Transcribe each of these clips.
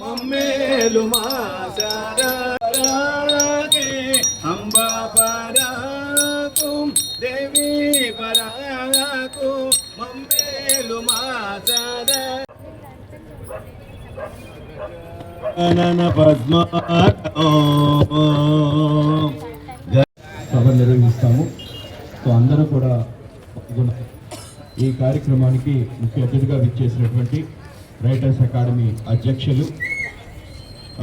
మమ్మేలు మా సరాగే పరాకు దేవి పరాకు మమ్మేలు మా సభ నిర్వహిస్తాము. సో అందరూ కూడా ఈ కార్యక్రమానికి ముఖ్య అతిథిగా విచ్చేసినటువంటి రైటర్స్ అకాడమీ అధ్యక్షులు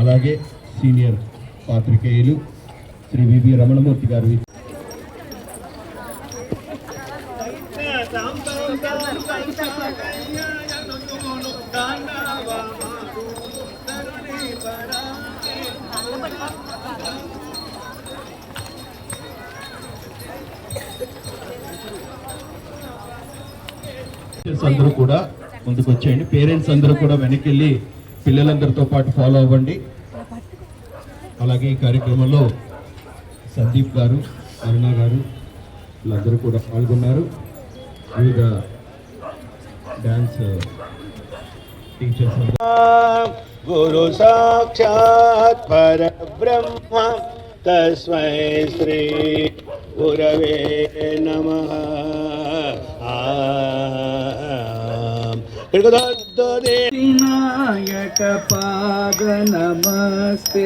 అలాగే సీనియర్ పాత్రికేయులు శ్రీ వివి రమణమూర్తి గారు. అందరూ కూడా ముందుకు వచ్చేయండి. పేరెంట్స్ అందరూ కూడా వెనక్కి వెళ్ళి పిల్లలందరితో పాటు ఫాలో అవ్వండి. అలాగే ఈ కార్యక్రమంలో సందీప్ గారు అరుణ గారు వీళ్ళందరూ కూడా పాల్గొన్నారు. వివిధ డ్యాన్స్ టీచర్స్ uh, గురు సాక్షాత్ పరబ్రహ్మ తస్మై శ్రీ గురవే నమ. विनायक पाद नमस्ते।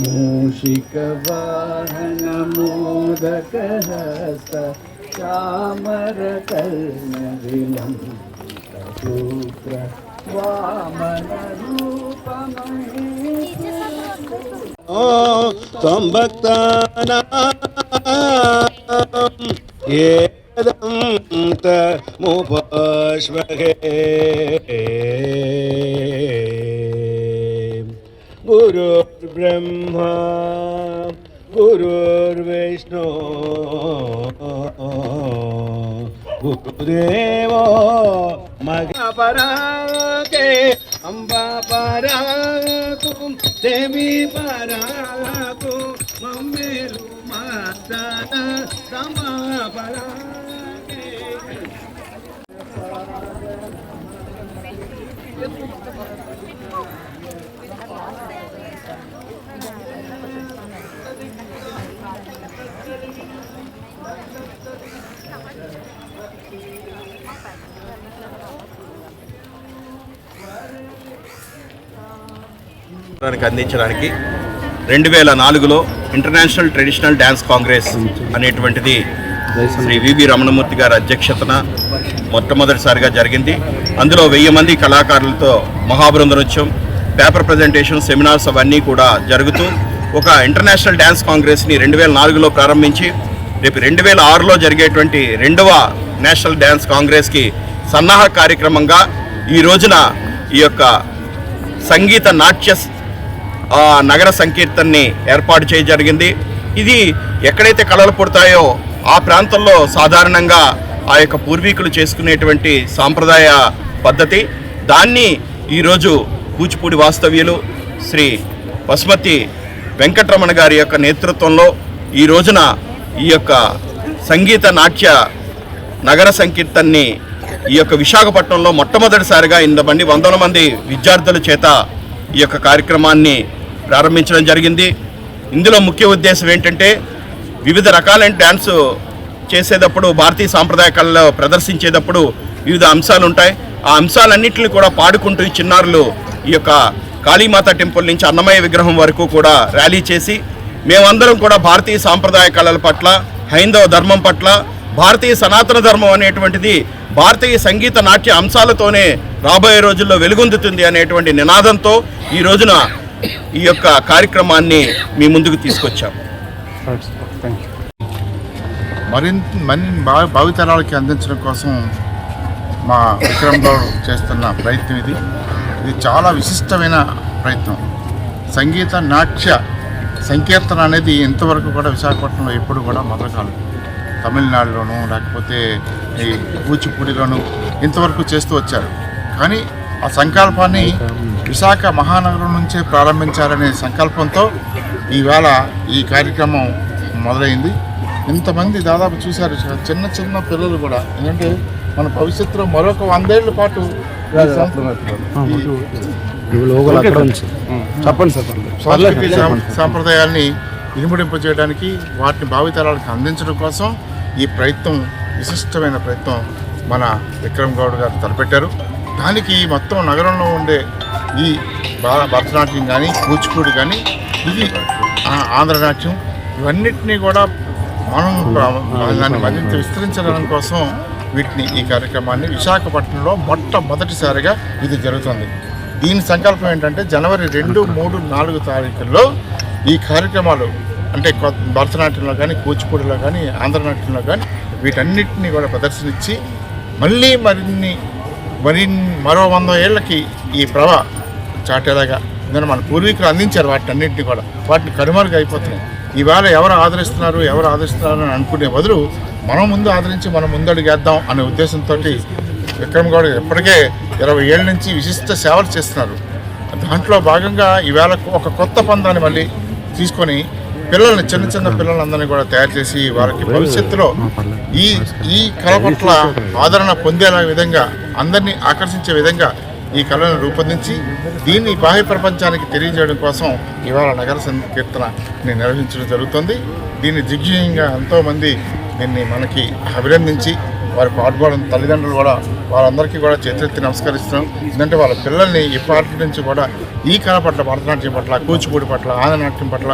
मूषिकवाहन मोदकहस्त चामरकर्णविलम्बसूत्र त्वं भक्तानां येदं तमुप വിദ്മഹേ ഗുരുർബ്രഹ്മ ഗുരുർവിഷ്ണു ഗുരുദേവോ മക പരാകേ അംബാ പരാകും ദേവി പരാകും മമ്മേലു മാതാ സമ പരാ అందించడానికి రెండు వేల నాలుగులో ఇంటర్నేషనల్ ట్రెడిషనల్ డ్యాన్స్ కాంగ్రెస్ అనేటువంటిది శ్రీ వివి రమణమూర్తి గారి అధ్యక్షతన మొట్టమొదటిసారిగా జరిగింది. అందులో వెయ్యి మంది కళాకారులతో మహాబృంద నృత్యం పేపర్ ప్రజెంటేషన్ సెమినార్స్ అవన్నీ కూడా జరుగుతూ ఒక ఇంటర్నేషనల్ డ్యాన్స్ కాంగ్రెస్ని రెండు వేల నాలుగులో ప్రారంభించి రేపు రెండు వేల ఆరులో జరిగేటువంటి రెండవ నేషనల్ డ్యాన్స్ కాంగ్రెస్కి సన్నాహ కార్యక్రమంగా ఈ రోజున ఈ యొక్క సంగీత నాట్య నగర సంకీర్తన్ని ఏర్పాటు చేయ జరిగింది. ఇది ఎక్కడైతే కళలు పుడతాయో ఆ ప్రాంతంలో సాధారణంగా ఆ యొక్క పూర్వీకులు చేసుకునేటువంటి సాంప్రదాయ పద్ధతి. దాన్ని ఈరోజు కూచిపూడి వాస్తవ్యులు శ్రీ పశుమతి వెంకటరమణ గారి యొక్క నేతృత్వంలో ఈ రోజున ఈ యొక్క సంగీత నాట్య నగర సంకీర్తన్ని ఈ యొక్క విశాఖపట్నంలో మొట్టమొదటిసారిగా ఇంతమంది వందల మంది విద్యార్థుల చేత ఈ యొక్క కార్యక్రమాన్ని ప్రారంభించడం జరిగింది. ఇందులో ముఖ్య ఉద్దేశం ఏంటంటే వివిధ రకాలైన డ్యాన్స్ చేసేటప్పుడు భారతీయ సాంప్రదాయ కళలో ప్రదర్శించేటప్పుడు వివిధ అంశాలు ఉంటాయి. ఆ అంశాలన్నింటినీ కూడా పాడుకుంటూ ఈ చిన్నారులు ఈ యొక్క కాళీమాత టెంపుల్ నుంచి అన్నమయ్య విగ్రహం వరకు కూడా ర్యాలీ చేసి మేమందరం కూడా భారతీయ సాంప్రదాయ కళల పట్ల హైందవ ధర్మం పట్ల భారతీయ సనాతన ధర్మం అనేటువంటిది భారతీయ సంగీత నాట్య అంశాలతోనే రాబోయే రోజుల్లో వెలుగొందుతుంది అనేటువంటి నినాదంతో ఈ రోజున ఈ యొక్క కార్యక్రమాన్ని మీ ముందుకు తీసుకొచ్చాం. మరింత మరిన్ని భావి భావితరాలకి అందించడం కోసం మా విక్రమ్లో చేస్తున్న ప్రయత్నం ఇది. ఇది చాలా విశిష్టమైన ప్రయత్నం. సంగీత నాట్య సంకీర్తన అనేది ఇంతవరకు కూడా విశాఖపట్నంలో ఎప్పుడు కూడా మొదలు కాలేదు తమిళనాడులోను లేకపోతే ఈ కూచిపూడిలోను ఇంతవరకు చేస్తూ వచ్చారు. కానీ ఆ సంకల్పాన్ని విశాఖ మహానగరం నుంచే ప్రారంభించాలనే సంకల్పంతో ఈవేళ ఈ కార్యక్రమం మొదలైంది. ఇంతమంది దాదాపు చూశారు. చిన్న చిన్న పిల్లలు కూడా. ఎందుకంటే మన భవిష్యత్తులో మరొక వందేళ్ళ పాటు చెప్పండి సార్ సంస్కృతి సాం- సాంప్రదాయాల్ని ఇనుమడింప చేయడానికి వాటిని భావితరాలకు అందించడం కోసం ఈ ప్రయత్నం విశిష్టమైన ప్రయత్నం మన విక్రమ్ గౌడ్ గారు తలపెట్టారు. దానికి మొత్తం నగరంలో ఉండే ఈ భరతనాట్యం కానీ కూచిపూడి కానీ ఇది ఆంధ్ర నాట్యం ఇవన్నిటినీ కూడా మనం దాన్ని మరింత విస్తరించడం కోసం వీటిని ఈ కార్యక్రమాన్ని విశాఖపట్నంలో మొట్టమొదటిసారిగా ఇది జరుగుతుంది. దీని సంకల్పం ఏంటంటే జనవరి రెండు మూడు నాలుగు తారీఖుల్లో ఈ కార్యక్రమాలు అంటే కొత్త భరతనాట్యంలో కానీ కూచిపూడిలో కానీ ఆంధ్రనాట్యంలో కానీ వీటన్నిటిని కూడా ప్రదర్శనిచ్చి మళ్ళీ మరిన్ని మరి మరో వంద ఏళ్ళకి ఈ ప్రభ చాటేలాగా ఎందుకంటే మన పూర్వీకులు అందించారు వాటిని అన్నింటినీ కూడా. వాటిని కనుమరుగు అయిపోతున్నాయి. ఈవేళ ఎవరు ఆదరిస్తున్నారు ఎవరు ఆదరిస్తున్నారు అని అనుకునే బదులు మనం ముందు ఆదరించి మనం ముందడుగేద్దాం అనే ఉద్దేశంతో విక్రమ్ గౌడ్ ఇప్పటికే ఇరవై ఏళ్ళ నుంచి విశిష్ట సేవలు చేస్తున్నారు. దాంట్లో భాగంగా ఈవేళ ఒక కొత్త పందాన్ని మళ్ళీ తీసుకొని పిల్లల్ని చిన్న చిన్న పిల్లలందరినీ కూడా తయారు చేసి వారికి భవిష్యత్తులో ఈ ఈ కళ పట్ల ఆదరణ పొందేలా విధంగా అందరినీ ఆకర్షించే విధంగా ఈ కళను రూపొందించి దీన్ని బాహ్య ప్రపంచానికి తెలియజేయడం కోసం ఇవాళ నగర సంకీర్తన నిర్వహించడం జరుగుతుంది. దీన్ని దిగ్విజయంగా ఎంతోమంది దీన్ని మనకి అభినందించి వారి పాటుపడిన తల్లిదండ్రులు కూడా వారందరికీ కూడా చేతులెత్తి నమస్కరిస్తున్నాం. ఎందుకంటే వాళ్ళ పిల్లల్ని ఇప్పటి నుంచి కూడా ఈ కళ పట్ల భరతనాట్యం పట్ల కూచిపూడి పట్ల ఆంధ్రనాట్యం పట్ల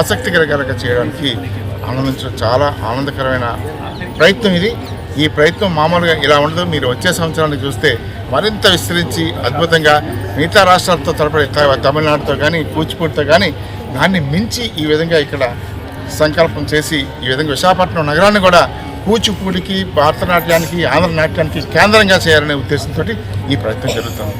ఆసక్తికరకరంగా చేయడానికి ఆనందించడం చాలా ఆనందకరమైన ప్రయత్నం ఇది. ఈ ప్రయత్నం మామూలుగా ఇలా ఉండదు. మీరు వచ్చే సంవత్సరాన్ని చూస్తే మరింత విస్తరించి అద్భుతంగా మిగతా రాష్ట్రాలతో తలపడి తమిళనాడుతో కానీ కూచిపూడితో కానీ దాన్ని మించి ఈ విధంగా ఇక్కడ సంకల్పం చేసి ఈ విధంగా విశాఖపట్నం నగరాన్ని కూడా కూచిపూడికి భరతనాట్యానికి ఆంధ్రనాట్యానికి కేంద్రంగా చేయాలనే ఉద్దేశంతో ఈ ప్రయత్నం జరుగుతుంది.